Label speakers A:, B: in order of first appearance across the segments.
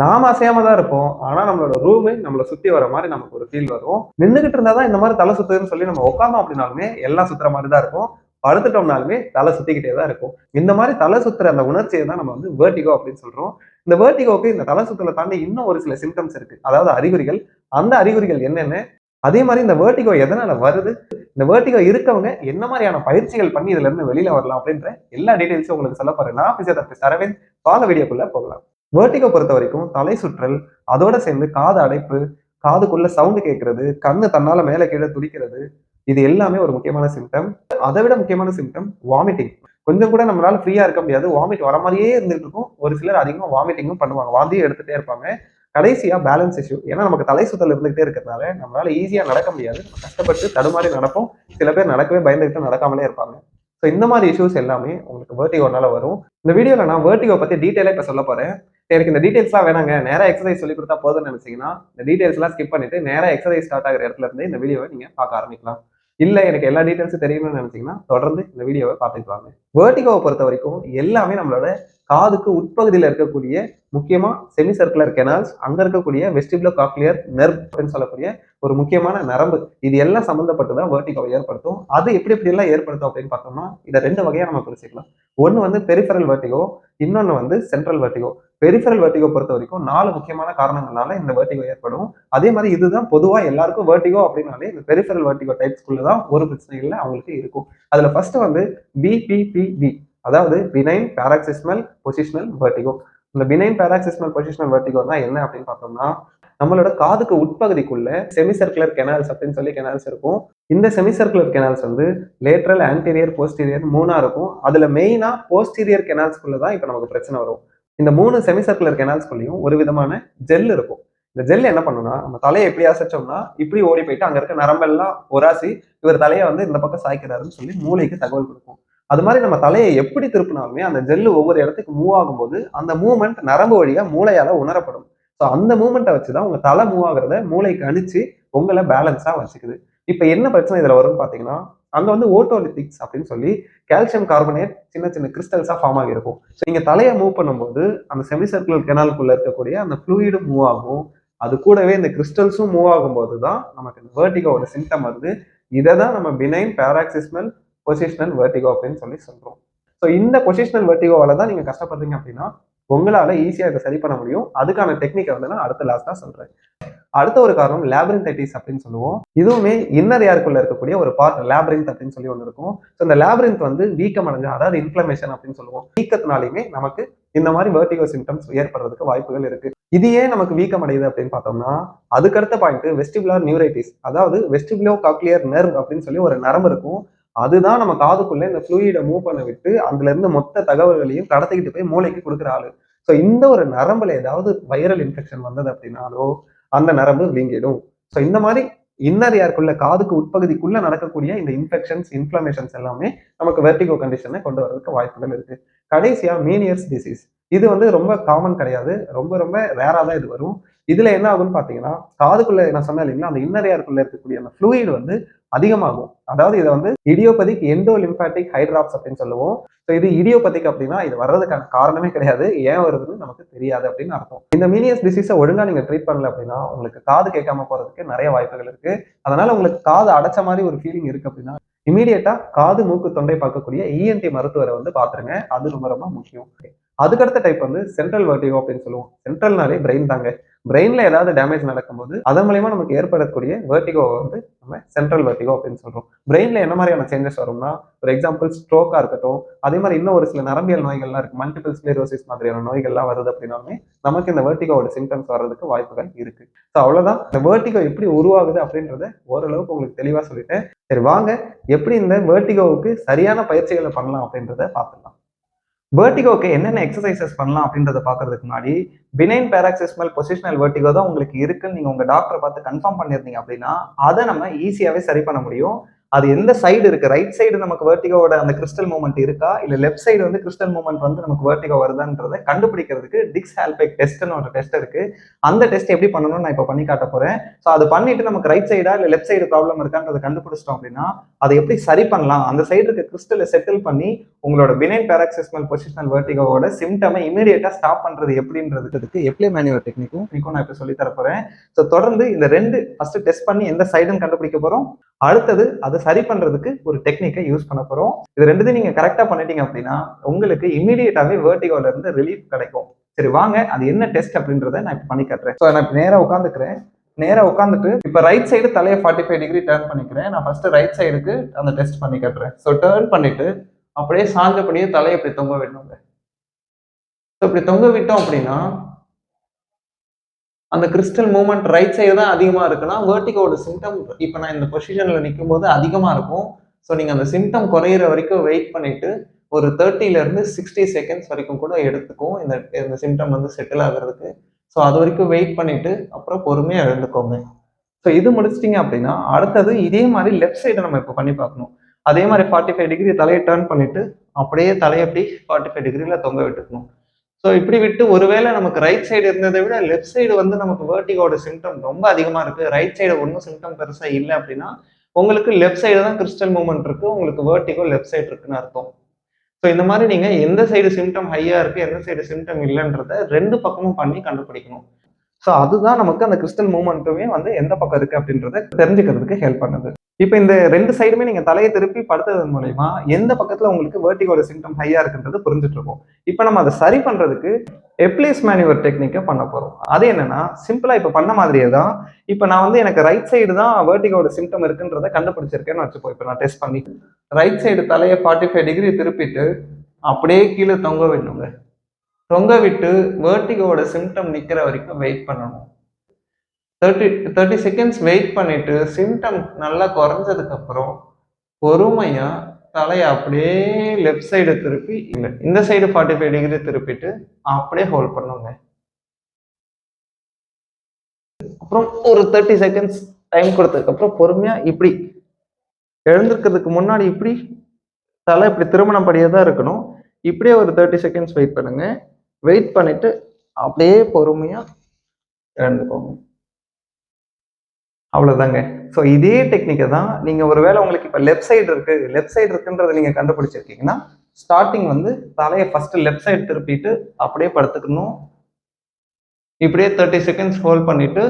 A: நாம அசையாம தான் இருப்போம். ஆனா நம்மளோட ரூமு நம்மளை சுத்தி வர மாதிரி நமக்கு ஒரு ஃபீல் வரும். நின்றுகிட்டு இருந்தா தான் இந்த மாதிரி தலை சுத்துதுன்னு சொல்லி நம்ம உட்காந்தோம் அப்படின்னாலுமே எல்லாம் சுத்துற மாதிரி தான் இருக்கும். படுத்துட்டோம்னாலுமே தலை சுத்திக்கிட்டே தான் இருக்கும். இந்த மாதிரி தலை சுத்துற அந்த உணர்ச்சியை தான் நம்ம வந்து வேர்டிகோ அப்படின்னு சொல்றோம். இந்த வேர்ட்டிகோக்கு இந்த தலை சுத்தலை தாண்டி இன்னும் ஒரு சில சிம்டம்ஸ் இருக்கு. அதாவது அறிகுறிகள். அந்த அறிகுறிகள் என்னென்ன? அதே மாதிரி இந்த வேர்டிகோ எதனால வருது? இந்த வேர்டிகோ இருக்கவங்க என்ன மாதிரியான பயிற்சிகள் பண்ணி இதுல இருந்து வெளியில வரலாம் அப்படின்ற எல்லா டீடைல்ஸும் உங்களுக்கு சொல்ல போறேன். நான் பிசியோதெரபிஸ்ட் அரவிந்த். பால வீடியோக்குள்ள போகலாம். வேர்ட்டிகோ பொறுத்த வரைக்கும் தலை சுற்றல் அதோட சேர்ந்து காது அடைப்பு காதுக்குள்ள சவுண்டு கேட்கறது கண்ணு தன்னால மேலே கீழே துடிக்கிறது இது எல்லாமே ஒரு முக்கியமான சிம்டம் அதை விட முக்கியமான சிம்டம் வாமிட்டிங் கொஞ்சம் கூட நம்மளால ஃப்ரீயா இருக்க முடியாது. வாமிட் வர மாதிரியே இருந்துட்டு இருக்கும் ஒரு சிலர் அதிகமாக வாமிட்டிங்கும் பண்ணுவாங்க. வாந்தியும் எடுத்துட்டே இருப்பாங்க. கடைசியா பேலன்ஸ் இஷ்யூ ஏன்னா நமக்கு தலை சுத்தல் இருந்துகிட்டே இருக்கிறதுனால நம்மளால ஈஸியா நடக்க முடியாது. கஷ்டப்பட்டு தடுமாறி நடப்போம். சில பேர் நடக்கவே பயந்துகிட்டு நடக்காமலே இருப்பாங்க. ஸோ இந்த மாதிரி இஷ்யூஸ் எல்லாமே உங்களுக்கு வேர்ட்டிகோனால வரும். இந்த வீடியோவில் நான் வேர்ட்டிகோ பற்றி டீட்டெயிலாக இப்போ சொல்ல போகிறேன் எனக்கு இந்த டீட்டெயில்ஸ்லாம் வேணாங்க. நேராக எக்ஸசைஸ் சொல்லி கொடுத்தா போதும்னு நினச்சிங்கன்னா இந்த டீட்டெயில்ஸ்லாம் ஸ்கிப் பண்ணிட்டு நேராக எக்ஸசைஸ் ஸ்டார்ட் ஆகிற இடத்துல இருந்து இந்த வீடியோவை நீங்கள் பார்க்க ஆரம்பிக்கலாம். இல்லை எனக்கு எல்லா டீட்டெயில்ஸும் தெரியணும்னு நினச்சிங்கன்னா தொடர்ந்து இந்த வீடியோவை பார்த்துக்கலாங்க வேர்டிகோவை பொறுத்த வரைக்கும் எல்லாமே நம்மளோட காதுக்கு உட்பகுதியில் இருக்கக்கூடிய முக்கியமா செமி சர்க்குலர் கெனால்ஸ் அங்க இருக்கக்கூடிய வெஸ்டிபுலோ காக்லியர் நெர்வ் அப்படின்னு சொல்லக்கூடிய ஒரு முக்கியமான நரம்பு. இது எல்லாம் சம்மந்தப்பட்டு தான் வேர்ட்டிகோவை ஏற்படுத்தும். அது எப்படி எப்படி எல்லாம் ஏற்படுத்தும் அப்படின்னு பார்த்தோம்னா இதை ரெண்டு வகையா நம்ம பிரிச்சுக்கலாம். ஒன்று வந்து பெரிஃபரல் வேர்டிகோ இன்னொன்று வந்து சென்ட்ரல் வேர்டிகோ பெரிஃபரல் வேர்டிகோ பொறுத்த வரைக்கும் நாலு முக்கியமான காரணங்களால இந்த வேர்டிகோ ஏற்படும். அதே மாதிரி இதுதான் பொதுவா எல்லாருக்கும் வேர்டிகோ அப்படின்னாலே இந்த பெரிஃபரல் வேர்டிகோ டைப்ஸ்குள்ள தான் ஒரு பிரச்சனை இல்லை அவங்களுக்கு இருக்கும். அதுல ஃபர்ஸ்ட் வந்து பிபிபி பிபிவி அதாவது பினைன் பேராக்சிஸ்மல் பொசிஷனல் வெர்டிகோ இந்த பினைன் பேராக்சிஸ்மல் பொசிஷனல் வெர்டிகோனா என்ன அப்படின்னு பார்த்தோம்னா நம்மளோட காதுக்கு உட்பகுதிக்குள்ள செமி சர்க்குலர் கெனால்ஸ் அப்படின்னு சொல்லி கெனால்ஸ் இருக்கும். இந்த செமி சர்க்குலர் கெனால்ஸ் வந்து லேட்ரல் ஆன்டீரியர் போஸ்டீரியர் மூணா இருக்கும். அதுல மெயினா போஸ்டீரியர் கெனால்ஸ்குள்ள தான் இப்போ நமக்கு பிரச்சனை வரும். இந்த மூணு செமி சர்க்குலர் கெனால்ஸ்குள்ளேயும் ஒரு விதமான ஜெல் இருக்கும். இந்த ஜெல் என்ன பண்ணுன்னா நம்ம தலையை எப்படி அசைச்சோம்னா இப்படி ஓடி போயிட்டு அங்க இருக்க நரம்பெல்லாம் ஒராசி இவர் தலையை வந்து இந்த பக்கம் சாய்க்கிறாருன்னு சொல்லி மூளைக்கு தகவல் கொடுக்கும். அது மாதிரி நம்ம தலையை எப்படி திருப்பினாலுமே அந்த ஜெல்லு ஒவ்வொரு இடத்துக்கு மூவ் ஆகும்போது அந்த மூவ்மெண்ட் நரம்பு வழியா மூளையால உணரப்படும். ஸோ அந்த மூவ்மெண்ட்டை வச்சு தான் உங்க தலை மூவ் ஆகுறத மூளைக்கு அணிச்சு உங்களை பேலன்ஸா வச்சுக்குது. இப்போ என்ன பிரச்சனை இதுல வரும்னு பாத்தீங்கன்னா அங்க வந்து ஓட்டோலித்திக்ஸ் அப்படின்னு சொல்லி கால்சியம் கார்பனேட் சின்ன சின்ன கிறிஸ்டல்ஸா ஃபார்ம் ஆகியிருக்கும். ஸோ நீங்க தலையை மூவ் பண்ணும்போது அந்த செமிசர்க்குலர் கெனாலுக்குள்ள இருக்கக்கூடிய அந்த ஃப்ளூயிடும் மூவ் ஆகும். அது கூடவே இந்த கிறிஸ்டல்ஸும் மூவ் ஆகும்போது தான் நமக்கு இந்த வேர்ட்டிகோட சிம்டம் வருது. இதை தான் நம்ம பினைன் பேராக்சிஸ்மல் பொசிஷனல் வெர்டிகோ அப்படின்னு சொல்லி சொல்றோம். ஸோ இந்த பொசிஷனல் வெர்டிகோவால தான் நீங்க கஷ்டப்படுறீங்க அப்படின்னா உங்களால ஈஸியா இதை சரி பண்ண முடியும். அதுக்கான டெக்னிக்கை வந்து நான் அடுத்த லாஸ்டா சொல்றேன். அடுத்த ஒரு காரணம் லேப்ரின்தைட்டிஸ் அப்படின்னு சொல்லுவோம். இதுவுமே இன்னர் யாருக்குள்ள இருக்கக்கூடிய ஒரு பார்ட் லேப்ரின்த் அப்படின்னு சொல்லி ஒன்று இருக்கும். ஸோ இந்த லேப்ரின்த் வந்து வீக்கம் அடைஞ்சு அதாவது இன்ஃபிளமேஷன் அப்படின்னு சொல்லுவோம். வீக்கத்தினாலையுமே நமக்கு இந்த மாதிரி வேர்டிகோ சிம்டம்ஸ் ஏற்படுறதுக்கு வாய்ப்புகள் இருக்கு. இது ஏன் நமக்கு வீக்கம் அடையுது அப்படின்னு பார்த்தோம்னா அதுக்கடுத்த பாயிண்ட் வெஸ்டிபுலார் நியூரைட்டிஸ் அதாவது வெஸ்டிபுலோ காக்லியர் நர்வ் அப்படின்னு சொல்லி ஒரு நரம்பு இருக்கும். அதுதான் நம்ம காதுக்குள்ள இந்த ஃப்ளூயிடை மூவ் பண்ண விட்டு அதுல இருந்து மொத்த தகவல்களையும் கடத்திக்கிட்டு போய் மூளைக்கு கொடுக்குற ஆளு. ஸோ இந்த ஒரு நரம்புல ஏதாவது வைரல் இன்ஃபெக்ஷன் வந்தது அப்படின்னாலோ அந்த நரம்பு வீங்கிடும். ஸோ இந்த மாதிரி இன்னர் யாருக்குள்ள காதுக்கு உட்பகுதிக்குள்ள நடக்கக்கூடிய இந்த இன்ஃபெக்ஷன்ஸ் இன்ஃப்ளமேஷன்ஸ் எல்லாமே நமக்கு வெர்டிகோ கண்டிஷனை கொண்டு வரதுக்கு வாய்ப்புகள் இருக்கு. கடைசியா மீனியர்ஸ் டிசீஸ் இது வந்து ரொம்ப காமன் கிடையாது. ரொம்ப ரொம்ப ரேராக தான் இது வரும். இதுல என்ன ஆகும்னு பார்த்தீங்கன்னா காதுக்குள்ள நான் சொன்னேன் இல்லைங்களா அந்த இன்னரியாருக்குள்ள இருக்கக்கூடிய அந்த ஃப்ளூயிட் வந்து அதிகமாகும். அதாவது இதை வந்து இடியோபதிக் எண்டோ லிம்பாட்டிக் ஹைட்ராப்ஸ் அப்படின்னு சொல்லுவோம். ஸோ இது இடியோபதிக் அப்படின்னா இது வர்றதுக்கான காரணமே கிடையாது. ஏன் வருதுன்னு நமக்கு தெரியாது அப்படின்னு அர்த்தம். இந்த மீனியஸ் டிசீஸை ஒழுங்காக நீங்கள் ட்ரீட் பண்ணல அப்படின்னா உங்களுக்கு காது கேட்காம போறதுக்கு நிறைய வாய்ப்புகள் இருக்கு. அதனால உங்களுக்கு காது அடைச்ச மாதிரி ஒரு ஃபீலிங் இருக்கு அப்படின்னா இமீடியட்டா காது மூக்கு தொண்டை பார்க்கக்கூடிய இஎன்டி மருத்துவரை வந்து பாத்துருங்க அது ரொம்ப ரொம்ப முக்கியம். அதுக்கடுத்த டைப் வந்து சென்ட்ரல் வர்டிகோ அப்படின்னு சொல்லுவோம். சென்ட்ரல்னாலே பிரெயின் தாங்க. பிரெயின்ல ஏதாவது டேமேஜ் நடக்கும்போது அதன் மூலயமா நமக்கு ஏற்படக்கூடிய வேர்டிகோ வந்து நம்ம சென்ட்ரல் வேர்டிகோ அப்படின்னு சொல்றோம். பிரெயின்ல என்ன மாதிரியான சேஞ்சஸ் வரும்னா ஒரு எக்ஸாம்பிள் ஸ்ட்ரோக்கா இருக்கட்டும் அதே மாதிரி இன்னும் ஒரு சில நரம்பியல் நோய்கள்லாம் இருக்கு. மல்டிபிள் ஸ்க்ளீரோசிஸ் மாதிரியான நோய்கள்லாம் வருது அப்படின்னாலுமே நமக்கு இந்த வேர்டிகோட சிம்டம்ஸ் வர்றதுக்கு வாய்ப்புகள் இருக்கு. ஸோ அவ்வளவுதான். இந்த வேர்டிகோ எப்படி உருவாகுது அப்படின்றத ஓரளவுக்கு உங்களுக்கு தெளிவா சொல்லிட்டேன். சரி வாங்க. எப்படி இந்த வேர்டிகோவுக்கு சரியான பயிற்சிகளை பண்ணலாம் அப்படின்றத பார்த்துக்கலாம் வேர்டிகோக்கு என்னென்ன எக்ஸசைசஸ் பண்ணலாம் அப்படின்றத பார்க்கறதுக்கு முன்னாடி பினைன் பேராக்சிஸ்மல் பொசிஷனல் வேர்டிகோ தான் உங்களுக்கு இருக்குன்னு நீங்கள் உங்கள் டாக்டரை பார்த்து கன்ஃபார்ம் பண்ணியிருந்தீங்க அப்படின்னா அதை நம்ம ஈஸியாகவே சரி பண்ண முடியும்.
B: அது எந்த சைடு இருக்கு? ரைட் சைடு நமக்கு வெர்டிகோவோட அந்த கிறிஸ்டல் மூமெண்ட் இருக்கா? இல்ல லெஃப்ட் சைடு வந்து கிறிஸ்டல் மூமெண்ட் வந்து நமக்கு வெர்டிகோ வருதான்றதை கண்டுபிடிக்கிறதுக்கு டிக்ஸ் ஹால்பேக் டெஸ்ட்னு ஒரு டெஸ்ட் இருக்கு. அந்த டெஸ்ட் எப்படி பண்ணணும்னு நான் இப்போ பண்ணி காட்ட போறேன். ஸோ அது பண்ணிட்டு நமக்கு ரைட் சைடா இல்ல லெஃப்ட் சைடு ப்ராப்ளம் இருக்கான்றதை கண்டுபிடிச்சிட்டோம் அப்படின்னா அதை எப்படி சரி பண்ணலாம்? அந்த சைடு இருக்க கிறிஸ்டலை செட்டில் பண்ணி உங்களோட பினைன் பேராக்சிஸ்மல் பொசிஷனல் வெர்டிகோவோட சிம்டமை இமீடியட்டா ஸ்டாப் பண்றது எப்படின்றதுக்கு எப்ளே மேனுவல் டெக்னிக்கும் நான் இப்போ சொல்லி தர போறேன். ஸோ தொடர்ந்து இந்த ரெண்டு ஃபர்ஸ்ட் டெஸ்ட் பண்ணி எந்த சைடுன்னு கண்டுபிடிக்க போறோம்? அடுத்தது அதை சரி பண்றதுக்கு ஒரு டெக்னிக்கை யூஸ் பண்ண போறோம். இது ரெண்டுத்தையும் நீங்க கரெக்டா பண்ணிட்டீங்க அப்படின்னா உங்களுக்கு இமீடியட்டாவே வேர்டிகோல இருந்து ரிலீஃப் கிடைக்கும். சரி வாங்க அது என்ன டெஸ்ட் அப்படின்றத நான் இப்போ பண்ணி காட்டுறேன். ஸோ நான் இப்போ நேராக உட்காந்துக்கிறேன். நேராக உட்காந்துட்டு இப்போ ரைட் சைடு தலையை ஃபார்ட்டி ஃபைவ் டிகிரி டேர்ன் பண்ணிக்கிறேன். நான் ஃபர்ஸ்ட் ரைட் சைடுக்கு அந்த டெஸ்ட் பண்ணி காட்டுறேன். ஸோ டேர்ன் பண்ணிட்டு அப்படியே சாஞ்சபடியே தலையை இப்படி தொங்க விடணுங்க. ஸோ இப்படி தொங்க விட்டோம் அப்படின்னா அந்த கிறிஸ்டல் மூவ்மெண்ட் ரைட் சைடு தான் அதிகமாக இருக்குன்னா வேர்ட்டிகோட சிம்டம் இப்போ நான் இந்த பொசிஷனில் நிற்கும் போது அதிகமாக இருக்கும். ஸோ நீங்கள் அந்த சிம்டம் குறையிற வரைக்கும் வெயிட் பண்ணிட்டு ஒரு 30 ல இருந்து சிக்ஸ்டி செகண்ட்ஸ் வரைக்கும் கூட எடுத்துக்கும் இந்த இந்த சிம்டம் வந்து செட்டில் ஆகிறதுக்கு. ஸோ அது வரைக்கும் வெயிட் பண்ணிட்டு அப்புறம் பொறுமையாக எழுந்துக்கோங்க. ஸோ இது முடிச்சிட்டிங்க அப்படின்னா அடுத்தது இதே மாதிரி லெஃப்ட் சைடை நம்ம இப்போ பண்ணி பார்க்கணும். அதே மாதிரி ஃபார்ட்டி ஃபைவ் டிகிரி தலையை டேர்ன் பண்ணிட்டு அப்படியே தலையை அப்படி ஃபார்ட்டி ஃபைவ் டிகிரியில் தொங்க விட்டுக்கணும். ஸோ இப்படி விட்டு ஒருவேளை நமக்கு ரைட் சைடு இருந்ததை விட லெஃப்ட் சைடு வந்து நமக்கு வேர்ட்டிகோட சிம்டம் ரொம்ப அதிகமா இருக்கு. ரைட் சைடு ஒன்றும் சிம்டம் பெருசா இல்லை அப்படின்னா உங்களுக்கு லெஃப்ட் சைடு தான் கிறிஸ்டல் மூமெண்ட் இருக்கு உங்களுக்கு வேர்ட்டிகோ லெஃப்ட் சைடு இருக்குன்னு அர்த்தம். ஸோ இந்த மாதிரி நீங்க எந்த சைடு சிம்டம் ஹையா இருக்கு எந்த சைடு சிம்டம் இல்லைன்றத ரெண்டு பக்கமும் பண்ணி கண்டுபிடிக்கணும். ஸோ அதுதான் நமக்கு அந்த கிறிஸ்டல் மூமெண்ட்டுமே வந்து எந்த பக்கம் இருக்கு அப்படின்றத தெரிஞ்சுக்கிறதுக்கு ஹெல்ப் பண்ணுது. இப்போ இந்த ரெண்டு சைடுமே நீங்க தலையை திருப்பி படுத்ததன் மூலயமா எந்த பக்கத்துல உங்களுக்கு வேர்ட்டிகோட சிம்டம் ஹையா இருக்குன்றது புரிஞ்சுட்டு இருக்கும். இப்போ நம்ம அதை சரி பண்றதுக்கு எப்ளேஸ் மேனுவர் டெக்னிக்கை பண்ண போறோம். அது என்னன்னா சிம்பிளா இப்போ பண்ண மாதிரியே தான் இப்போ நான் வந்து எனக்கு ரைட் சைடு தான் வேர்ட்டிகோட சிம்டம் இருக்குன்றதை கண்டுபிடிச்சிருக்கேன்னு வச்சுப்போம் இப்போ நான் டெஸ்ட் பண்ணி ரைட் சைடு தலையை ஃபார்ட்டி ஃபைவ் டிகிரி திருப்பிட்டு அப்படியே கீழே தொங்க விடணுங்க. தொங்க விட்டு வேர்ட்டிகோட சிம்டம் நிக்கிற வரைக்கும் வெயிட் பண்ணணும். தேர்ட்டி தேர்ட்டி செகண்ட்ஸ் வெயிட் பண்ணிட்டு சிம்டம் நல்லா குறைஞ்சதுக்கப்புறம் பொறுமையாக தலையை அப்படியே லெஃப்ட் சைடு திருப்பி இல்லை இந்த சைடு ஃபார்ட்டி ஃபைவ் டிகிரி திருப்பிட்டு அப்படியே ஹோல்ட் பண்ணுங்க. அப்புறம் ஒரு தேர்ட்டி செகண்ட்ஸ் டைம் கொடுத்ததுக்கப்புறம் பொறுமையாக இப்படி எழுந்திருக்கிறதுக்கு முன்னாடி இப்படி தலை இப்படி திருமணப்படியே தான் இருக்கணும். இப்படியே ஒரு தேர்ட்டி செகண்ட்ஸ் வெயிட் பண்ணுங்க. வெயிட் பண்ணிட்டு அப்படியே பொறுமையாக இழந்துக்கோங்க அவ்வளோதாங்க ஸோ இதே டெக்னிக்கை தான் நீங்கள் ஒரு வேளை உங்களுக்கு இப்போ லெஃப்ட் சைடு இருக்குது லெஃப்ட் சைடு இருக்குன்றதை நீங்கள் கண்டுபிடிச்சிருக்கீங்கன்னா ஸ்டார்டிங் வந்து தலையை ஃபஸ்ட்டு லெஃப்ட் சைடு திருப்பிட்டு அப்படியே படுத்துக்கணும். இப்படியே தேர்ட்டி செகண்ட்ஸ் ஹோல்ட் பண்ணிவிட்டு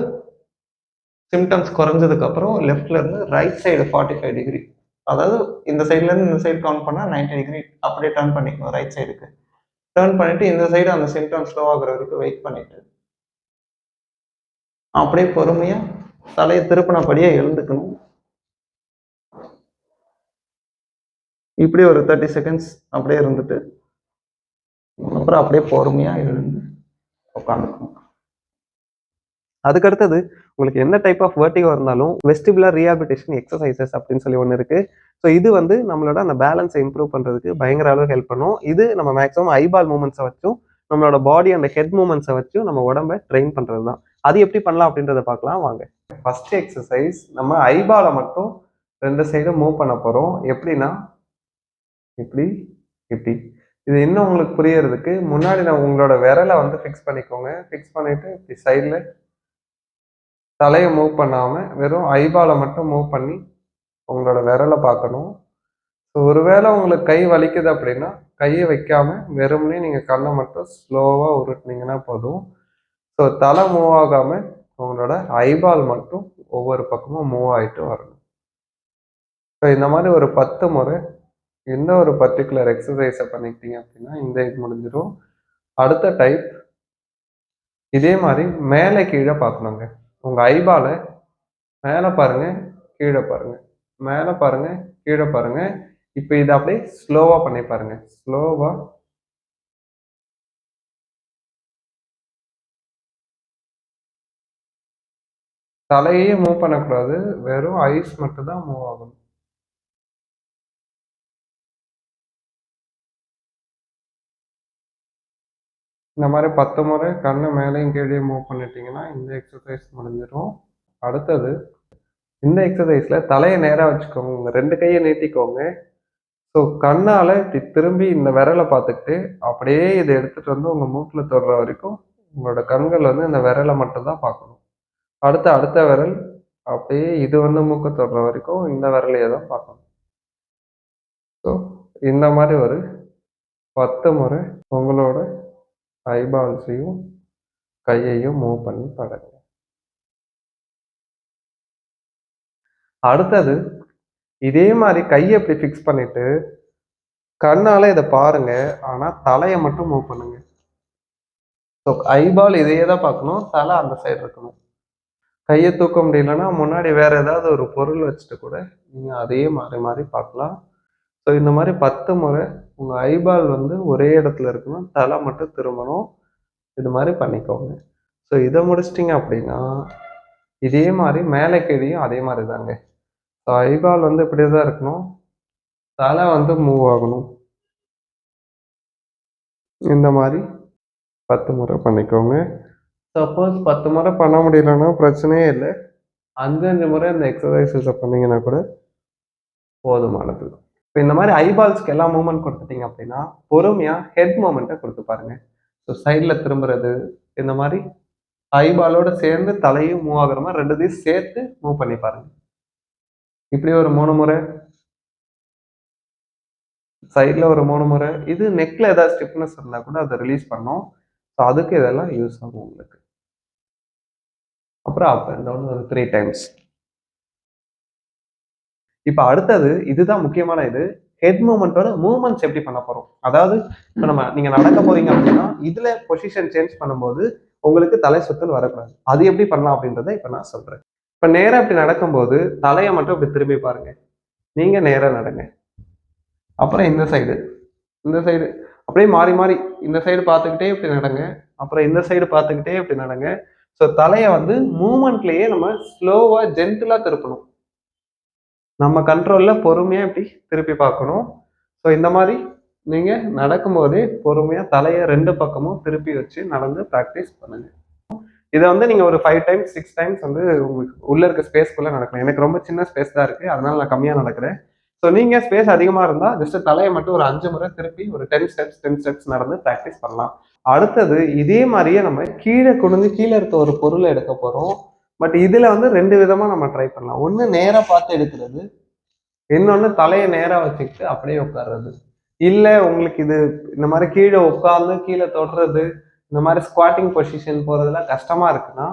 B: சிம்டம்ஸ் குறைஞ்சதுக்கப்புறம் லெஃப்ட்லேருந்து right side forty five degree அதாவது இந்த சைட்லேருந்து இந்த சைடு கவுண்ட் பண்ணால் நைன்டி டிகிரி அப்படியே டர்ன் பண்ணிக்கணும் ரைட் சைடுக்கு டர்ன் பண்ணிவிட்டு இந்த சைடு அந்த சிம்டம் ஸ்லோ ஆகுற வரைக்கும் வெயிட் பண்ணிவிட்டு அப்படியே பொறுமையாக தலையை திருப்பினபடியே எழுந்துக்கணும். இப்படி ஒரு தேர்ட்டி செகண்ட்ஸ் அப்படியே இருந்துட்டு அப்புறம் அப்படியே பொறுமையா எழுந்து உட்காந்துக்கணும். அதுக்கடுத்தது உங்களுக்கு எந்த டைப் ஆஃப் வேர்ட்டிகோ இருந்தாலும் வெஸ்டிபுலர் ரீஹாபிலிட்டேஷன் எக்ஸசைசஸ் அப்படின்னு சொல்லி ஒன்று இருக்கு. ஸோ இது வந்து நம்மளோட அந்த பேலன்ஸை இம்ப்ரூவ் பண்ணுறதுக்கு பயங்கர அளவு ஹெல்ப் பண்ணும். இது நம்ம மேக்ஸிமம் ஐபால் மூமெண்ட்ஸை வச்சும் நம்மளோட பாடி அந்த ஹெட் மூமெண்ட்ஸை வச்சும் நம்ம உடம்ப ட்ரெயின் பண்ணுறது தான் அது எப்படி பண்ணலாம் அப்படின்றத பார்க்கலாம் வாங்க. ஃபர்ஸ்ட் எக்ஸசைஸ் நம்ம ஐபால மட்டும் ரெண்டு சைடும் மூவ் பண்ண போகிறோம் எப்படின்னா இப்படி இப்படி. இது இன்னும் உங்களுக்கு புரியறதுக்கு முன்னாடி நான் உங்களோட விரலை வந்து ஃபிக்ஸ் பண்ணிக்கோங்க. ஃபிக்ஸ் பண்ணிட்டு இப்படி சைடில் தலையை மூவ் பண்ணாமல் வெறும் ஐபாலை மட்டும் மூவ் பண்ணி உங்களோட விரலை பார்க்கணும். ஸோ ஒருவேளை உங்களுக்கு கை வலிக்குது அப்படின்னா கையை வைக்காமல் வெறுமனே நீங்கள் கண்ணை மட்டும் ஸ்லோவாக உருட்டுனீங்கன்னா போதும். ஸோ தலை மூவ் ஆகாமல் உங்களோட ஐபால் மட்டும் ஒவ்வொரு பக்கமும் மூவ் ஆகிட்டு வரணும். ஸோ இந்த மாதிரி ஒரு பத்து முறை எந்த ஒரு பர்டிகுலர் எக்ஸசைஸை பண்ணிக்கிட்டீங்க அப்படின்னா இந்த இது முடிஞ்சிடும் அடுத்த டைப் இதே மாதிரி மேலே கீழே பார்க்கணுங்க. உங்கள் ஐபாலை மேலே பாருங்கள் கீழே பாருங்கள் மேலே பாருங்கள் கீழே பாருங்கள் இப்போ இதை அப்படியே ஸ்லோவாக பண்ணி பாருங்கள் ஸ்லோவாக தலையே மூவ் பண்ணக்கூடாது. வெறும் ஐஸ் மட்டும் தான் மூவ் ஆகணும். இந்த மாதிரி பத்து முறை கண்ணை மேலேயும் கீழே மூவ் பண்ணிட்டீங்கன்னா இந்த எக்ஸசைஸ் முடிஞ்சிடும் அடுத்தது
A: இந்த எக்ஸசைஸில் தலையை நேராக வச்சுக்கோங்க. ரெண்டு கையை நீட்டிக்கோங்க. ஸோ கண்ணால் இப்படி திரும்பி இந்த விரலை பார்த்துக்கிட்டு அப்படியே இதை எடுத்துகிட்டு வந்து உங்கள் மூட்டில் தொடுற வரைக்கும் உங்களோட கண்கள் வந்து இந்த விரலை மட்டும் தான் பார்க்கணும். அடுத்த அடுத்த விரல் அப்படியே இது வந்து மூக்க தொடுற வரைக்கும் இந்த விரலையே தான் பார்க்கணும். ஸோ இந்த மாதிரி ஒரு பத்து முறை உங்களோட ஐபால்ஸையும் கையையும் மூவ் பண்ணி படங்க அடுத்தது இதே மாதிரி கையை இப்படி ஃபிக்ஸ் பண்ணிட்டு கண்ணால் இதை பாருங்க. ஆனால் தலையை மட்டும் மூவ் பண்ணுங்க. ஸோ ஐபால் இதையே தான் பார்க்கணும். தலை அந்த சைடு இருக்கணும். கையை தூக்க முடியலன்னா முன்னாடி வேற ஏதாவது ஒரு பொருள் வச்சுட்டு கூட நீங்கள் அதையே மாறி மாறி பார்க்கலாம். ஸோ இந்த மாதிரி பத்து முறை உங்கள் ஐபால் வந்து ஒரே இடத்துல இருக்கணும் தலை மட்டும் திரும்பணும். இது மாதிரி பண்ணிக்கோங்க. ஸோ இதை முடிச்சிட்டிங்க அப்படின்னா இதே மாதிரி மேலே கீழேயும் அதே மாதிரி தாங்க. ஸோ ஐபால் வந்து இப்படி தான் இருக்கணும். தலை வந்து மூவ் ஆகணும். இந்த மாதிரி பத்து முறை பண்ணிக்கோங்க. சப்போஸ் பத்து முறை பண்ண முடியலன்னா பிரச்சனையே இல்லை. அஞ்சு முறை இந்த எக்ஸசைசஸை பண்ணிங்கன்னா கூட போதுமானது இப்போ இந்த மாதிரி ஐபால்ஸ்க்கு எல்லா மூமெண்ட் கொடுத்துட்டீங்க அப்படின்னா பொறுமையாக ஹெட் மூமெண்ட்டை கொடுத்து பாருங்க. ஸோ சைடில் திரும்புறது இந்த மாதிரி ஐபாலோட சேர்ந்து தலையும் மூவ் ஆகுற மாதிரி ரெண்டுத்தையும் சேர்த்து மூவ் பண்ணி பாருங்க. இப்படி ஒரு மூணு முறை. சைடில் ஒரு மூணு முறை. இது நெக்கில் ஏதாவது ஸ்டிப்னஸ் இருந்தால் கூட அதை ரிலீஸ் பண்ணோம் ஸோ அதுக்கு இதெல்லாம் யூஸ் ஆகும் உங்களுக்கு. அப்புறம் அப் அண்ட் டவுன் ஒரு த்ரீ டைம்ஸ் இப்போ அடுத்தது இதுதான் முக்கியமான இது ஹெட் மூமெண்ட்டோட மூமெண்ட்ஸ் எப்படி பண்ண போறோம்? அதாவது இப்போ நம்ம நீங்க நடக்க போறீங்க அப்படின்னா இதுல பொசிஷன் சேஞ்ச் பண்ணும்போது உங்களுக்கு தலை சுத்தல் வரக்கூடாது. அது எப்படி பண்ணலாம் அப்படின்றத இப்போ நான் சொல்றேன். இப்போ நேராக இப்படி நடக்கும்போது தலையை மட்டும் இப்படி திரும்பி பாருங்க. நீங்க நேராக நடங்க. அப்புறம் இந்த சைடு இந்த சைடு அப்படியே மாறி மாறி இந்த சைடு பார்த்துக்கிட்டே இப்படி நடங்க. அப்புறம் இந்த சைடு பார்த்துக்கிட்டே இப்படி நடங்க. ஸோ தலையை வந்து மூமெண்ட்லேயே நம்ம ஸ்லோவாக ஜென்டிலாக திருப்பணும். நம்ம கண்ட்ரோலில் பொறுமையாக இப்படி திருப்பி பார்க்கணும்? ஸோ இந்த மாதிரி நீங்கள் நடக்கும்போதே பொறுமையாக தலையை ரெண்டு பக்கமும் திருப்பி வச்சு நடந்து ப்ராக்டிஸ் பண்ணுங்க. இதை வந்து நீங்கள் ஒரு ஃபைவ் டைம்ஸ் சிக்ஸ் டைம்ஸ் வந்து உங்களுக்கு உள்ளே இருக்க ஸ்பேஸ்க்குள்ளே நடக்கணும் எனக்கு ரொம்ப சின்ன ஸ்பேஸ் தான் இருக்குது அதனால நான் கம்மியாக நடக்கிறேன். ஸோ நீங்கள் ஸ்பேஸ் அதிகமாக இருந்தால் ஜஸ்ட் தலையை மட்டும் ஒரு அஞ்சு முறை திருப்பி ஒரு டென் ஸ்டெப்ஸ் டென் ஸ்டெப்ஸ் நடந்து ப்ராக்டிஸ் பண்ணலாம். அடுத்தது இதே மாதிரியே நம்ம கீழே குனிஞ்சு கீழே இருக்க ஒரு பொருளை எடுக்க போகிறோம் பட் இதில் வந்து ரெண்டு விதமாக நம்ம ட்ரை பண்ணலாம். ஒன்று நேராக பார்த்து எடுக்கிறது இன்னொன்று தலையை நேராக வச்சுக்கிட்டு அப்படியே உட்கார்றது. இல்லை உங்களுக்கு இது இந்த மாதிரி கீழே உட்கார்ந்து கீழே தொடுறது இந்த மாதிரி ஸ்குவாட்டிங் பொசிஷன் போகிறதுலாம் கஷ்டமாக இருக்குன்னா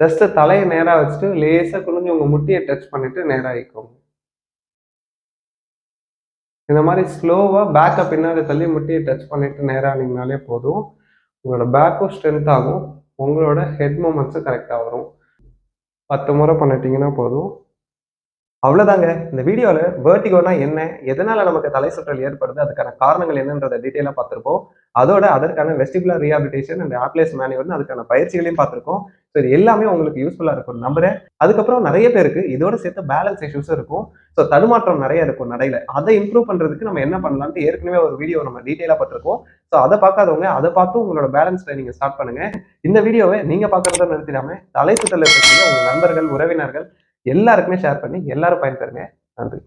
A: ஜஸ்ட்டு தலையை நேராக வச்சுட்டு லேசாக குனிஞ்சு உங்கள் முட்டியை டச் பண்ணிவிட்டு நேராக ஆயிக்கோங்க இந்த மாதிரி ஸ்லோவாக பேக்கை பின்னாடி தள்ளி முட்டியை டச் பண்ணிட்டு நேராக ஆனீங்கனாலே போதும். உங்களோட பேக்கும் ஸ்ட்ரென்த் ஆகும். உங்களோட ஹெட் மூமெண்ட்ஸும் கரெக்டாக வரும். பத்து முறை பண்ணிட்டீங்கன்னா போதும். அவ்வளோதாங்க இந்த வீடியோவில் வேர்டிகோனா என்ன எதனால் நமக்கு தலை சுற்றல் ஏற்படுது அதுக்கான காரணங்கள் என்னன்றதை டீட்டெயிலாக பார்த்துருப்போம். அதோட அதற்கான vestibular rehabilitation and Epley's manual அதுக்கான பயிற்சிகளையும் பார்த்துருக்கோம். ஸோ இது எல்லாமே உங்களுக்கு யூஸ்ஃபுல்லாக இருக்கும் நம்புறேன். அதுக்கப்புறம் நிறைய பேருக்கு இதோட சேர்த்து பேலன்ஸ் இஷ்யூஸும் இருக்கும். ஸோ தடுமாற்றம் நிறைய இருக்கும் நடையில். அதை இம்ப்ரூவ் பண்ணுறதுக்கு நம்ம என்ன பண்ணலாம்னு ஏற்கனவே ஒரு வீடியோ நம்ம டீட்டெயிலாக பார்த்துருக்கோம். ஸோ அதை பார்க்காதவங்க அதை பார்த்து உங்களோட பேலன்ஸ் ட்ரைனிங் ஸ்டார்ட் பண்ணுங்க. இந்த வீடியோவை நீங்கள் பார்க்கறத நிறுத்திடாமல் தலை சுற்றல் இருக்கக்கூடிய உங்கள் நண்பர்கள் உறவினர்கள் எல்லாருக்குமே ஷேர் பண்ணி எல்லாரும் பயன்பெறுங்க நன்றி.